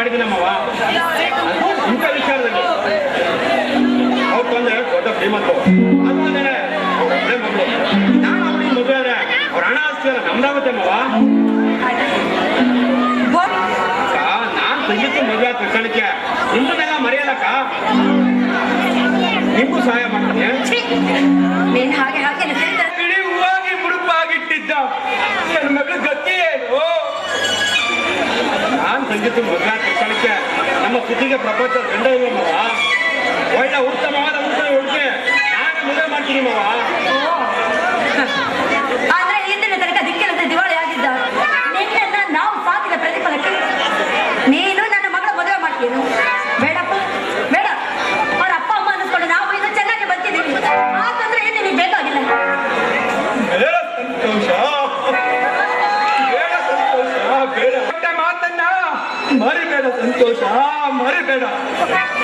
ಮಾಡಿದ್ದೀನಿ ನಮ್ಮವ ಇಂಥ ವಿಚಾರದಲ್ಲಿ. ಅವ್ರು ತಂದೆ ದೊಡ್ಡ ಶ್ರೀಮಂತ ಅದು ಅಲ್ಲದೆ ಒಳ್ಳೆ ಮಗಳು. ನಾನು ಅವ್ರಿಗೆ ಮದುವೆ ಆದ್ರೆ ಅವ್ರ ಹಣ ಆಸ್ತಿ ನಮ್ದಾಗುತ್ತೆ ಅಮ್ಮವ ನಾನು ತಂಗಿತ್ತು ಮದುವೆ ತಕ್ಷಣಕ್ಕೆ ನಿಮ್ಮನ್ನೆಲ್ಲ ಮರೆಯಲ್ಲಕ್ಕ ನಿಮ್ಗೂ ಸಹಾಯ ಮಾಡ್ತೀನಿ. ನೀನು ಹಾಗೆ ಹಾಗೆ ನಾನ್ ಸಂಗೀತ ಮದುವೆ ಆದ ತಕ್ಷಣಕ್ಕೆ ನಮ್ಮ ಸುದ್ದಿಗೆ ಪ್ರಪಂಚ ಗಂಡ ಒಳ್ಳೆ ಉತ್ತಮವಾದ ಉತ್ತಮ ಹುಡುಗಿ ನಾನು ಮದುವೆ ಮಾಡ್ತೀನಿ ಮಾವ. ತನಕ ದಿವಾಳಿ ನಾವು ಪ್ರತಿಫಲಕ್ಕೆ ನೀನು ನನ್ನ ಮಗಳ ಮದುವೆ ಮಾಡ್ತೀನು तो शाम अरे बेटा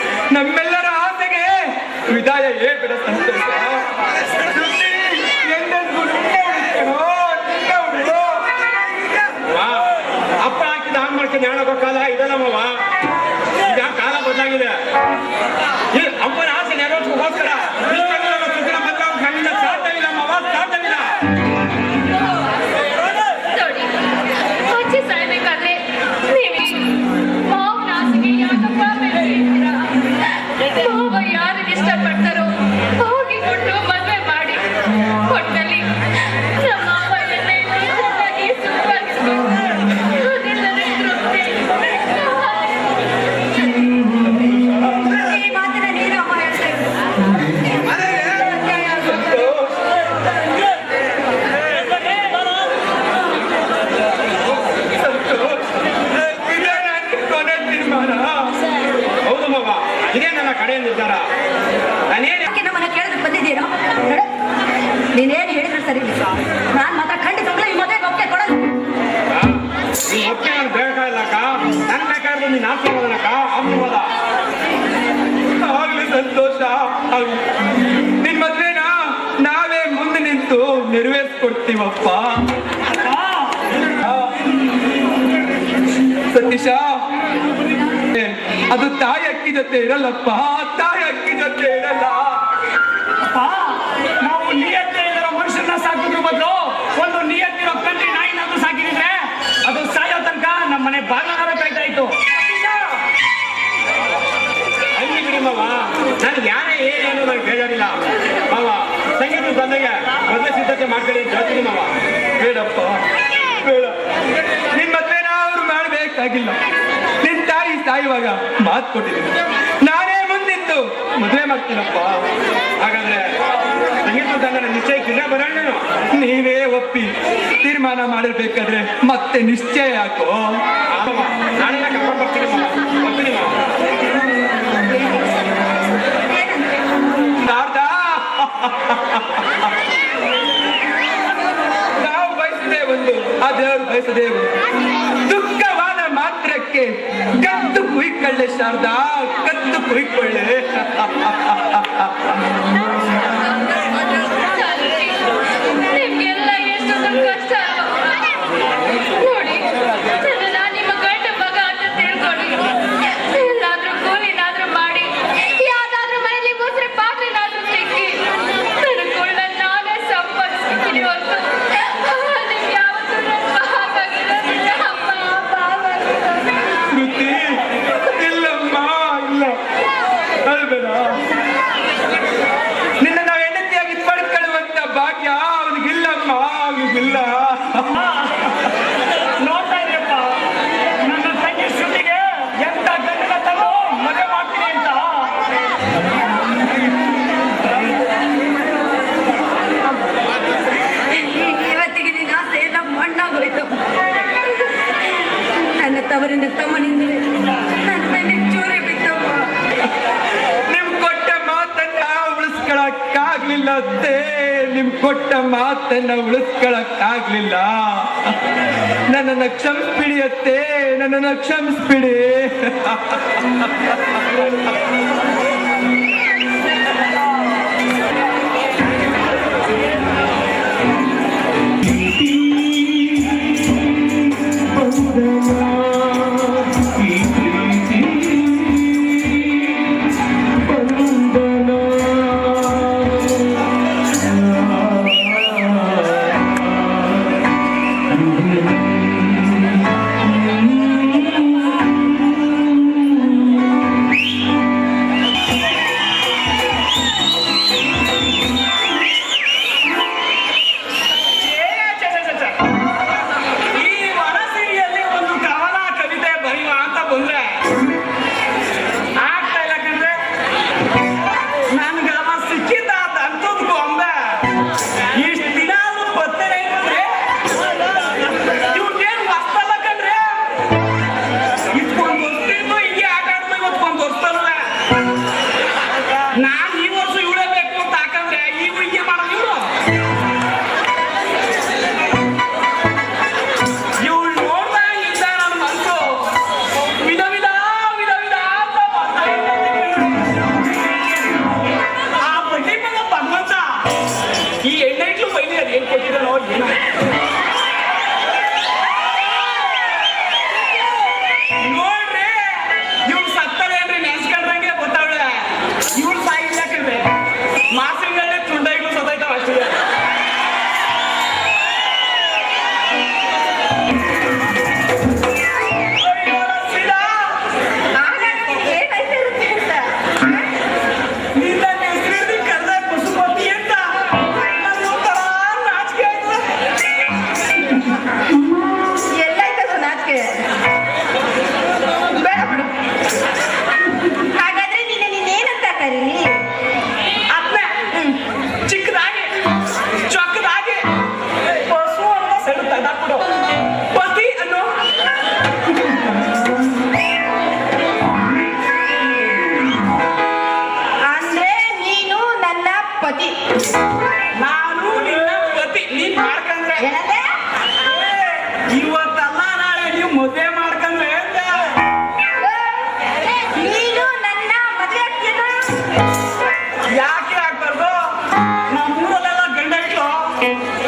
ಅದು ತಾಯಿ ಅಕ್ಕಿ ಜೊತೆ ಇರಲ್ಲಪ್ಪ, ತಾಯಿ ಅಕ್ಕಿ ಜೊತೆ ಇರಲ್ಲ. ನಾವು ನಿಯತ್ತೆ ಇರೋ ಮನುಷ್ಯನ ಸಾಕಿದ್ರು ಬದಲು ಒಂದು ನಿಯತ್ತಿರೋ ಕಂಟ್ರಿ ನಾಯಿನಾದ್ರೂ ಸಾಕಿದ್ರೆ ಅದು ಸಾಯೋ ತನಕ ನಮ್ಮ ಮನೆ ಬಾಗಿಲಾರ ಕಾಯ್ತಾ ಇತ್ತು. ಅಲ್ಲಿ ಬಿಡಿ ಮಾವ, ನಾನು ಯಾರೇ ಏನೇನು ನನಗೆ ಬೇಜಾರಿಲ್ಲ. ಮಾವ ಸಂಗೀತ ತಂದೆಗೆ ಮದುವೆ ಸಿದ್ಧತೆ ಮಾಡ್ಕೊಳ್ಳಿ ಅಂತ ಹೇಳ್ತೀನಿ ಮಾವ. ಬೇಡಪ್ಪ, ಬೇಡ. ನಿನ್ ಮದ್ವೆನ ಮಾಡ್ಬೇಕಾಗಿಲ್ಲ. ನಿನ್ ಸಾಯುವಾಗ ಮಾತು ಕೊಟ್ಟಿದ್ದೀನಿ ನಾನೇ ಮುಂದಿದ್ದು. ಮದುವೆ ಮಾಡ್ತೀನಪ್ಪ. ಹಾಗಾದ್ರೆ ಸಂಗೀತ ತಂದೆ ನಿಶ್ಚಯಕ್ಕಿಲ್ಲ ಬರೋಣ? ನೀವೇ ಒಪ್ಪಿ ತೀರ್ಮಾನ ಮಾಡಿರ್ಬೇಕಾದ್ರೆ ಮತ್ತೆ ನಿಶ್ಚಯ ಯಾಕೋ? ನಾವು ಬಯಸದೇ ಒಂದು. ಆ ದೇವರು ಬಯಸದೇ ಒಂದು. ಮಾತ್ರಕ್ಕೆ ಕತ್ತು ಕುಯ್ಕೊಳ್ಳೆ ಶಾರದಾ ಕತ್ತು ಕುಯ್ಕೊಳ್ಳೆ. ಕೊಟ್ಟ ಮಾತನ್ನ ಉಳಿಸ್ಕೊಳಕ್ಕಾಗ್ಲಿಲ್ಲ. ನನ್ನನ್ನು ಕ್ಷಮಿಸ್ಬಿಡಿಯತ್ತೆ ನನ್ನನ್ನು ಕ್ಷಮಿಸ್ಬಿಡಿ.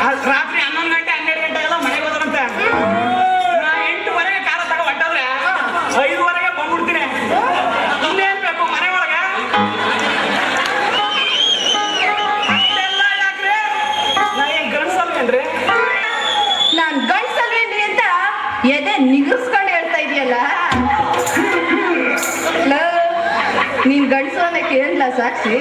ರಾತ್ರಿ ಹನ್ನೊಂದು ಗಂಟೆ, ಹನ್ನೆರಡು ಗಂಟೆ ಎಲ್ಲ ಮನೆಗೆ ಹೋದ್ರಂತೆ. ನಾ ಎಂಟುವರೆಗೆ ಕಾರ ತಗೋ ಹೊಟ್ಟವ್ರೆ ಐದುವರೆಗೆ ಬಂದ್ಬಿಡ್ತೀನಿ. ಇನ್ನೇನ್ ಬೇಕು ಮನೆ ಒಳಗೆ ಅಷ್ಟೆಲ್ಲ ಯಾಕ್ರಿ? ನಾ ಏನ್ ಗಂಡ್ಸಲ್ವೇನ್ರಿ ನಾನ್ ಗಂಡ್ಸಲ್ವೇನ್ರಿ ಅಂತ ಎದೆ ನಿಗರ್ಸ್ಕೊಂಡು ಹೇಳ್ತಾ ಇದೆಯಲ್ಲ ನೀನ್ ಗಂಡ್ಸು ಅನ್ನಕ್ಕೆ ಏನ್ಲ ಸಾಕ್ಷಿ?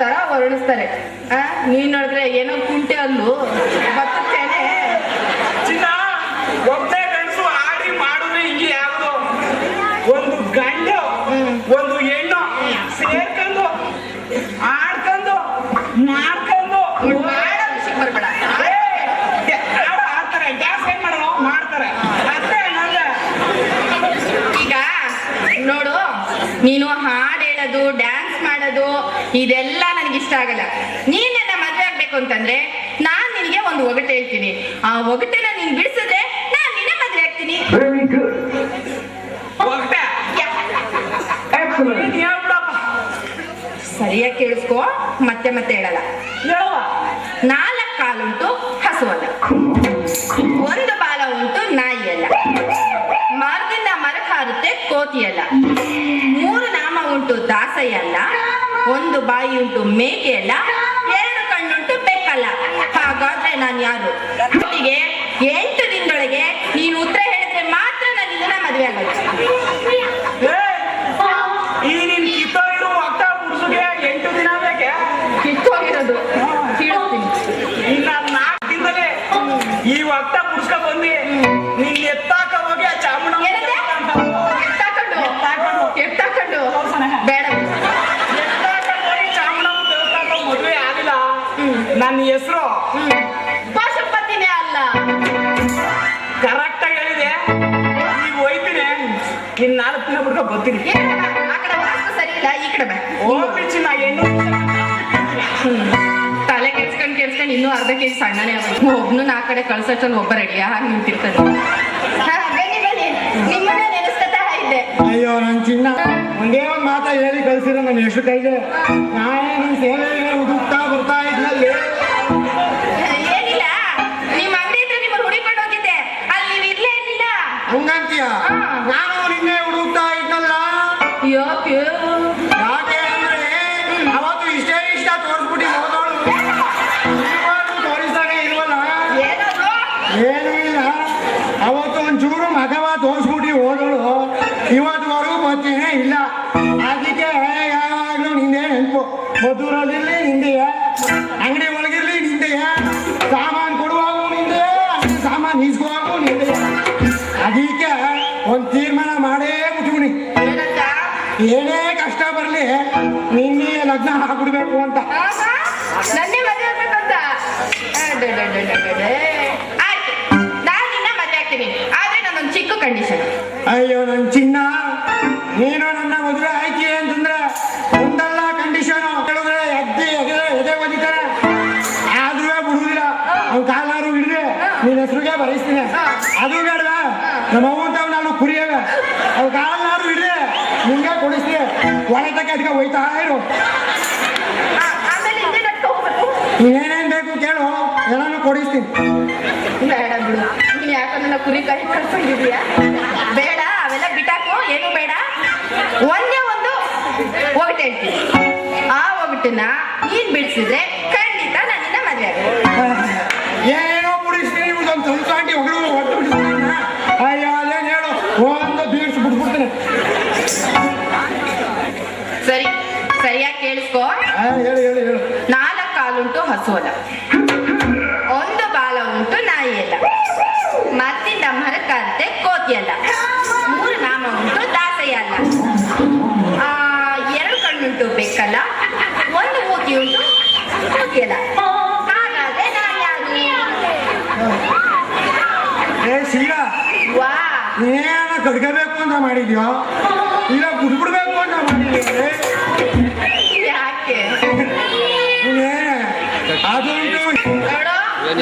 ತರ ವರ್ಣಿಸ್ತಾರೆ ಆ ನೀನ್ ನೋಡಿದ್ರೆ ಏನೋ ಕುಂಟೆ ಅಲ್ಲು ಬರ್ತೇನೆ ಚಿನ್ನ ಒಬ್ಬನೇ ಗಂಡಸು ಆಡಿ ಮಾಡಿದ್ರೆ ಹಿಂಗೆ ಯಾರು ಒಂದು ಗಂಡು ಒಂದು ಹೆಣ್ಣು ಸೇರ್ಕೊಂಡು ಆಡ್ಕೊಂಡು ಮಾಡ್ಕೊಂಡು. ಮಾಡೋ ಬರ್ಬೇಡ ಆಡ್ತಾರೆ. ಗ್ಯಾಸ್ ಏನ್ ಮಾಡಲ್ಲ ಮಾಡ್ತಾರೆ. ಅಷ್ಟೇ ಈಗ ನೋಡು ನೀನು ಹಾಡು ಹೇಳೋದು ಡ್ಯಾನ್ಸ್ ಮಾಡೋದು ಇದೆಲ್ಲ ನನಗೆ ಇಷ್ಟ ಆಗಲ್ಲ. ನೀನೆಲ್ಲ ನನ್ನ ಮದ್ವೆ ಆಗ್ಬೇಕು ಅಂತಂದ್ರೆ ನಾನ್ ನಿನಗೆ ಒಂದು ಒಗಟೆ ಹೇಳ್ತೀನಿ. ಆ ಒಗಟೆನ ನೀನ್ ಬಿಡಿಸಿದ್ರೆ ನಾನ್ ನಿನ್ನ ಮದುವೆ ಆಗ್ತೀನಿ. ಸರಿಯಾಗಿ ಕೇಳಿಸ್ಕೋ ಮತ್ತೆ ಮತ್ತೆ ಹೇಳಲ್ಲ. ಹೇಳುವ. ನಾಲ್ಕು ಕಾಲುಂಟು ಹಸುವಲ್ಲ ಒಂದು ಬಾಲ ಉಂಟು ನಾಯಿಯಲ್ಲ ಮರದಿಂದ ಮರಕ್ಕೆ ಹಾರುತ್ತೆ ಕೋತಿಯಲ್ಲ ಮೂರು ಉಂಟು ದಾಸಯ್ಯಲ್ಲ ಒಂದು ಬಾಯಿ ಉಂಟು ಮೇಕೆಯಲ್ಲ, ಎರಡು ಕಣ್ಣುಂಟು ಬೆಕ್ಕಲ್ಲ. ಹಾಗಾದ್ರೆ ನಾನು ಯಾರು? ಒಟ್ಟಿಗೆ ಎಂಟು ದಿನದೊಳಗೆ ನೀನು ಉತ್ತರ ಹೇಳಿದ್ರೆ ಮಾತ್ರ ನಾನು ಇದನ್ನ ಮದುವೆ ಆಗೋದು ನನ್ನ ಹೆಸರು. ಪಶುಪತಿನೇ ಅಲ್ಲ. ಕರೆಕ್ಟ್ ಆಗಿ ಹೇಳಿದೆ. ಈಗ ಹೋಯ್ತೀನಿ. ಇನ್ ನಾಲ್ಕು ದಿನ ಬಿಡ್ಕೊ ಬರ್ತೀನಿ ಆ ಕಡೆ ವಾಸ್ತು ಸರಿ ಇಲ್ಲ ಈ ಕಡೆ ಬಾ. ಹೋಗ್ಲಿ ಚಿನ್ನ ಹೆಣ್ಣು ತಲೆ ಕೆಡ್ಸ್ಕೊಂಡ್ ಕೆಡ್ಸ್ಕೊಂಡ್ ಇನ್ನೂ ಅರ್ಧ ಕೆಜಿ ಸಣ್ಣನೇ ಆಗೋದು ಒಬ್ನು ಆ ಕಡೆ ಕಳ್ಸೋಷ್ಟಲ್ಲಿ ಒಬ್ಬ ರೆಡಿ ಹಾಗೆ ನಿಂತಿರ್ತಾನೆ ಹಾ, ಬನ್ನಿ ಬನ್ನಿ. ನಿಮ್ಮನ್ನೇ ನೆನೆಸ್ಕೊತಾ ಇದ್ದೆ. ಅಯ್ಯೋ ನನ್ ಚಿನ್ನ. ಒಂದೇ ಒಂದ್ ಮಾತಾ ಹೇಳಿ ಕಳ್ಸಿರೋ ನನ್ನ ಎಷ್ಟು ಕೈಗೆ. ನಾನೇ ನಿನ್ ಸೇವೆಗೆ ಹುಡುಕ್ತಾ ಬರ್ತಾ ಇದ್ನಲ್ಲಿ. ಇಸ್ಕೊವಾಗೂ ನಿಂದೆಯ ಅದಕ್ಕೆ ಒಂದು ತೀರ್ಮಾನ ಮಾಡೇ ಬಿಟ್ಬಿಡಿ ಏನೇ ಕಷ್ಟ ಬರಲಿ ನಿನ್ನೆ ಲಗ್ನ ಹಾಕ್ಬಿಡ್ಬೇಕು ಅಂತ ನನ್ನ ಮದುವೆ ಆಗ್ಬೇಕಂತ ನಾನು ನಿನ್ನ ಮದುವೆ ಆಗ್ತೀನಿ. ಆದ್ರೆ ನಾನೊಂದು ಚಿಕ್ಕ ಕಂಡೀಷನ್ ಅಯ್ಯೋ ನನ್ನ ಅದು ಬೇಡ ನಮ್ಮ ಅಮ್ಮಂತ ನಾನು ಕುರಿಯವೆ ಅವ್ರ ಕಾಲ್ನಾರು ಇಡ್ರಿ. ಮುಂಗ ಕೊಡಿಸಿ. ಒಳತಕ್ಕೆ ಅದಕ್ಕೆ ಹೋಯ್ತಾ ಇರು. ಏನೇನ್ ಬೇಕು ಕೇಳು. ಎಲ್ಲಾನು ಕೊಡಿಸ್ತೀನಿ. ಬೇಡ ಬಿಡು. ನೀನ್ ಯಾಕೋ ನನ್ನ ಕುರಿ ಕೈ ಕಳ್ಕೊಂಡಿದೀಯ ಬೇಡ ಅವೆಲ್ಲ ಬಿಟ್ಟಾಕು. ಏನು ಬೇಡ. ಒಂದೇ ಒಂದು ಒಗಟು ಆ ಹೋಗ್ಬಿಟ್ಟಿನ ನೀನ್ ಬಿಡಿಸಿದ್ರೆ ಹಸುವಲ್ಲ ಒಂದು ಬಾಲ ಉಂಟು ನಾಯಿ ಅಲ್ಲ ಮತ್ತಿಂದ ಮರಕಂತೆ ಕೋತಿಯಲ್ಲ ಮೂರು ನಾಮ ಉಂಟು ಆ, ಎರಡು ಕಣ್ಣುಂಟು ಬೇಕಲ್ಲ ಒಂದು ಮೂತಿ ಉಂಟು ಕೋತಿಯಲ್ಲ ಹಾಗಾದ್ರೆ ಏ ಸೀಗ ವಾ. ನೀನೇನ ಕಡ್ಕೋಬೇಕು ಅಂತ ಮಾಡಿದ್ಯೋ? ಇಲ್ಲ ಬಿಡ್ಬಿಡ್ಬೇಕು ಅಂತ ಮಾಡಿದ್ಯೋ? ಯಾಕೆ?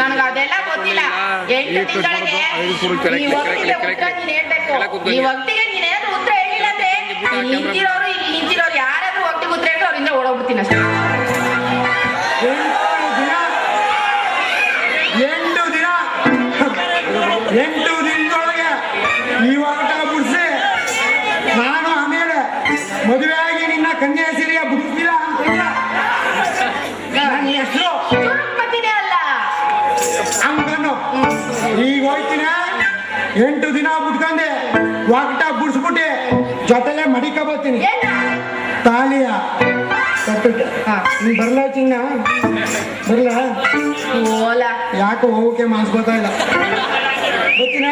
ನನಗೆ ಅದೆಲ್ಲ ಗೊತ್ತಿಲ್ಲ. ಎಂಟು ತಿಂಗಳಿಗೆ ಈ ಹೊತ್ತಿಗೆ ಉತ್ತರ ನೀನ್ ಹೇಳ್ಬೇಕು. ಈ ಉತ್ತರ ಹೇಳಿಲ್ಲ ಅಂದ್ರೆ ನಿಂತಿರೋರು ಇಲ್ಲಿ ನಿಂತಿರೋರು ಯಾರಾದ್ರೂ ಒಟ್ಟಿಗೆ ಉತ್ತರ ಹೇಳಿ ಅವರಿಂದ ಓಡೋಗ್ಬಿಡ್ತೀನಿ ಅಷ್ಟೇ. ಒಗಟ ಬಿಡಿಸ್ಬಿಟ್ಟು ಜೊತೆಲೆ ಮಡಿಕ ಬರ್ತೀನಿ. ತಾಲಿಯ ಬರ್ಲ ಚಿನ್ನ? ಬರ್ಲ? ಓಲ. ಯಾಕೋ ಹೋಗಕ್ಕೆ ಮಾಸ್ ಇಲ್ಲ. ಗೊತ್ತಿನ